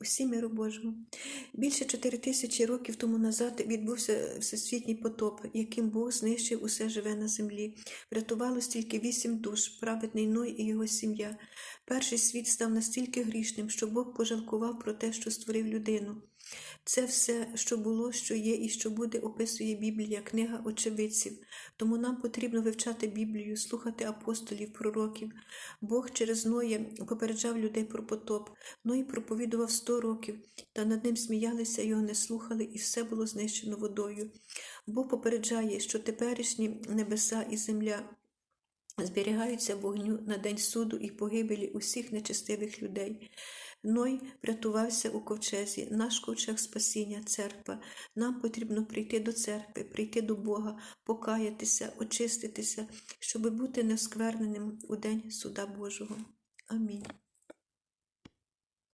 Усі миру Божого. Більше чотири тисячі років тому назад відбувся всесвітній потоп, яким Бог знищив усе живе на землі. Врятувалось тільки вісім душ, праведний Ной і його сім'я. Перший світ став настільки грішним, що Бог пожалкував про те, що створив людину. Це все, що було, що є і що буде, описує Біблія, книга очевидців. Тому нам потрібно вивчати Біблію, слухати апостолів, пророків. Бог через Ноя попереджав людей про потоп. Ной проповідував сто років, та над ним сміялися, його не слухали, і все було знищено водою. Бог попереджає, що теперішні небеса і земля зберігаються вогню на день суду і погибелі усіх нечестивих людей. Ной врятувався у ковчезі, наш ковчег спасіння, церква. Нам потрібно прийти до церкви, прийти до Бога, покаятися, очиститися, щоб бути нескверненим у день суда Божого. Амінь.